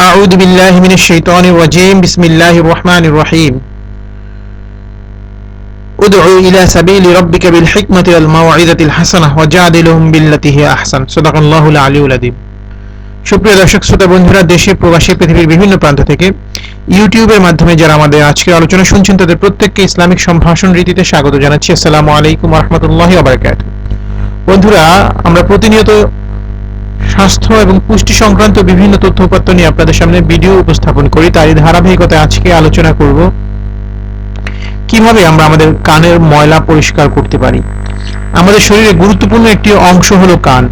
أعوذ بالله من الشيطان الرجيم بسم الله الرحمن الرحيم ادع إلى سبيل ربك بالحكمة والموعظة الحسنة وجادلهم بالتي هي أحسن صدق الله العلي العظيم সুপ্রিয় দর্শক শ্রোতা বন্ধুরা দেশে প্রবাসী পৃথিবীর বিভিন্ন প্রান্ত থেকে ইউটিউবের মাধ্যমে যারা আমাদের আজকের আলোচনা শুনছেন তাদের প্রত্যেককে ইসলামিক সম্ভাষণ রীতিতে স্বাগত জানাচ্ছি আসসালামু আলাইকুম রহমতুল্লাহ আবরকাত বন্ধুরা আমরা প্রতিনিয়ত স্বাস্থ্য এবং পুষ্টি সংক্রান্ত বিভিন্ন তথ্য উপাত্ত নিয়ে আপনাদের সামনে ভিডিও উপস্থাপন করি। তারই ধারাবাহিকতায় আজকে আলোচনা করব, কীভাবে আমরা আমাদের কানের ময়লা পরিষ্কার করতে পারি। আমাদের শরীরে গুরুত্বপূর্ণ একটি অংশ হলো কান,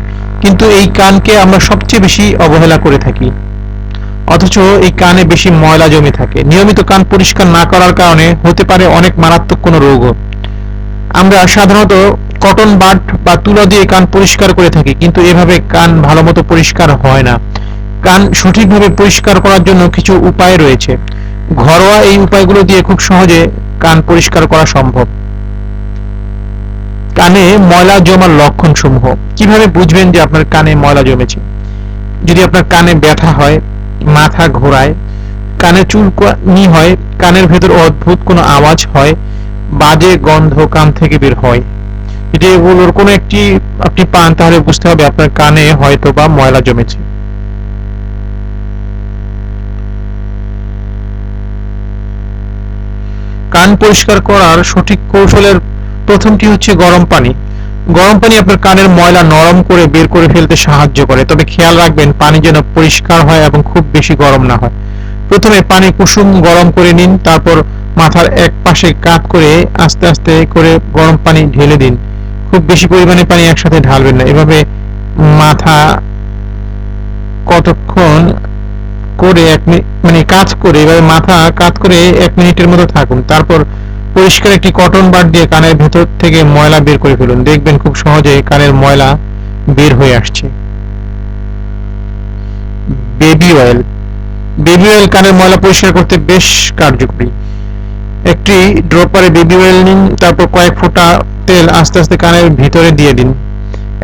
কিন্তু এই কানকে আমরা সবচেয়ে বেশি অবহেলা করে থাকি। অথচ এই কানে বেশি ময়লা জমে থাকে। নিয়মিত কান পরিষ্কার না করার কারণে হতে পারে অনেক মারাত্মক কোনো রোগও। আমরা সাধারণত কটন বাট বা তুলা দিয়ে কান পরিষ্কার করে থাকি, কিন্তু এভাবে কান ভালো মতো পরিষ্কার হয় না। কান সঠিকভাবে পরিষ্কার করার জন্য কিছু উপায় রয়েছে। ঘরোয়া এই উপায়গুলো দিয়ে খুব সহজে কান পরিষ্কার করা সম্ভব। কানে ময়লা জমার লক্ষণ সমূহ কীভাবে বুঝবেন যে আপনার কানে ময়লা জমেছে? যদি আপনার কানে ব্যথা হয়, মাথা ঘোরায়, কানে চুলকানি হয়, কানের ভেতর অদ্ভুত কোনো আওয়াজ হয়, বাজে গন্ধ কান থেকে বের হয়। এগুলোর কোনো একটি, আপনি পান, তাহলে বুঝতে হবে আপনার কানে হয়তো বা ময়লা জমেছে। কান পরিষ্কার করার সঠিক কৌশলের প্রথমটি হচ্ছে গরম পানি। গরম পানি আপনার কানের ময়লা নরম করে বের করে ফেলতে সাহায্য করে। তবে খেয়াল রাখবেন, পানি যেন পরিষ্কার হয় এবং খুব বেশি গরম না হয়। প্রথমে পানি কুসুম গরম করে নিন, তারপর মাথার এক পাশে কাত করে আস্তে আস্তে করে গরম পানি ঢেলে দিন। খুব বেশি পরিমাণে পানি একসাথে ঢালবেন না। এভাবে মাথা কতক্ষণ করে এক মানে কাজ করে, এভাবে মাথা কাজ করে এক মিনিটের মতো থাকুন। তারপর পরিষ্কার একটি কটন বার দিয়ে কানের ভেতর থেকে ময়লা বের করে ফেলুন। দেখবেন খুব সহজে কানের ময়লা বের হয়ে আসছে। Baby oil. বেবি অয়েল কানের ময়লা পরিষ্কার করতে বেশ কার্যকরী। একটি ড্রপারে বেবি অয়েল নিন, তারপর কয়েক ফোঁটা তেল আস্তে আস্তে কানের ভিতরে দিয়ে দিন।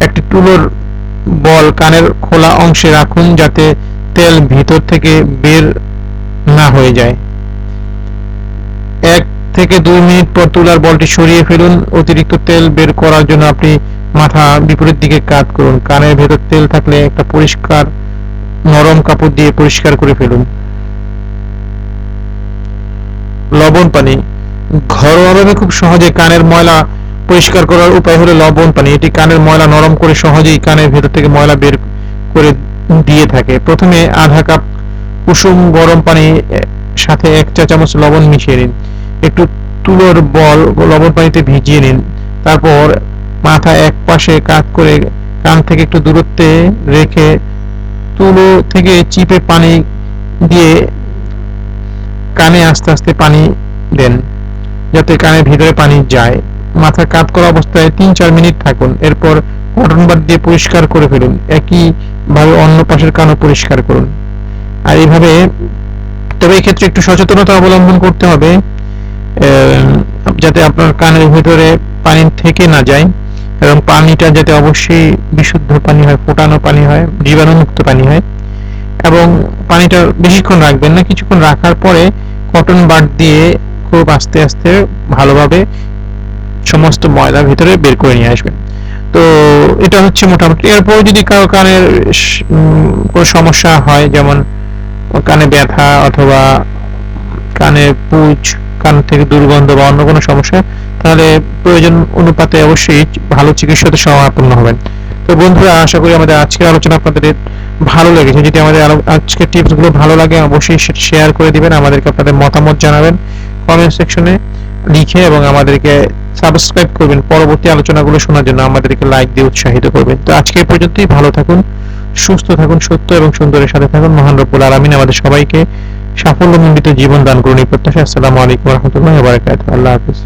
একটি তুলোর বল কানের খোলা অংশে রাখুন যাতে তেল ভিতর থেকে বের না হয়ে যায়। এক থেকে দুই মিনিট পর তুলার বলটি সরিয়ে ফেলুন। অতিরিক্ত তেল বের করার জন্য আপনি মাথা বিপরীত দিকে কাত করুন। কানের ভেতর তেল থাকলে একটা পরিষ্কার নরম কাপড় দিয়ে পরিষ্কার করে ফেলুন। লবণ পানি। ঘরোয়াভাবে খুব সহজে কানের ময়লা পরিষ্কার করার উপায় হলো লবণ পানি। এটি কানের ময়লা নরম করে সহজেই কানের ভেতর থেকে ময়লা বের করে দিয়ে থাকে। প্রথমে আধা কাপ কুসুম গরম পানি, সাথে এক চা চামচ লবণ মিশিয়ে নিন। একটু তুলোর বল লবণ পানিতে ভিজিয়ে নিন। তারপর মাথা এক পাশে কাত করে কান থেকে একটু দূরত্বে রেখে তুলো থেকে চিপে পানি দিয়ে কানে আস্তে আস্তে পানি দেন যাতে কানের ভিতরে পানি যায়। মাথা কাত করা অবস্থায় তিন চার মিনিট থাকুন, এরপর কটন বাদ দিয়ে পরিষ্কার করে ফেলুন। একই ভাবে অন্য পাশের কানও পরিষ্কার করুন। আর এইভাবে, তবে এক্ষেত্রে একটু সচেতনতা অবলম্বন করতে হবে যাতে আপনার কানের ভিতরে পানি থেকে না যায় এবং পানিটা যাতে অবশ্যই বিশুদ্ধ পানি হয়, ফোটানো পানি হয়, জীবাণুমুক্ত পানি হয়। এবং পানিটা বেশিক্ষণ রাখবেন না, কিছুক্ষণ রাখার পরে কটন বাট দিয়ে খুব আস্তে আস্তে ভালোভাবে সমস্ত ময়লা ভিতরে বের করে নিয়ে আসবেন। তো এটা হচ্ছে মোটামুটি। এরপর যদি কারও কানের কোনো সমস্যা হয়, যেমন কানে ব্যথা অথবা কানে পুজ কান থেকে দুর্গন্ধ বা অন্য কোনো সমস্যা, তাহলে প্রয়োজন অনুপাতে অবশ্যই ভালো চিকিৎসাতে সমাপন্ন হবেন। তো বন্ধুরা, আশা করি আমাদের আজকের আলোচনা আপনাদের ভালো লেগেছে। যদি আমাদের আজকের টিপসগুলো ভালো লাগে, অবশ্যই শেয়ার করে দিবেন। আমাদেরকে আপনাদের মতামত জানাবেন। কমেন্ট সেকশনে লিখে এবং আমাদেরকে সাবস্ক্রাইব করবেন। পরবর্তী আলোচনাগুলো শোনার জন্য আমাদেরকে লাইক দিয়ে উৎসাহিত করবেন। তো আজকে পর্যন্তই। ভালো থাকুন, সুস্থ থাকুন, সত্য এবং সুন্দরের সাথে থাকুন। মহান রব্বুল আলামিন আমাদের সবাইকে সাফল্যমণ্ডিত জীবন দান করুন এই প্রত্যাশা আসসালামু আলাইকুম রহমতুল্লাহ বারাকাতুহু। আল্লাহ হাফিজ।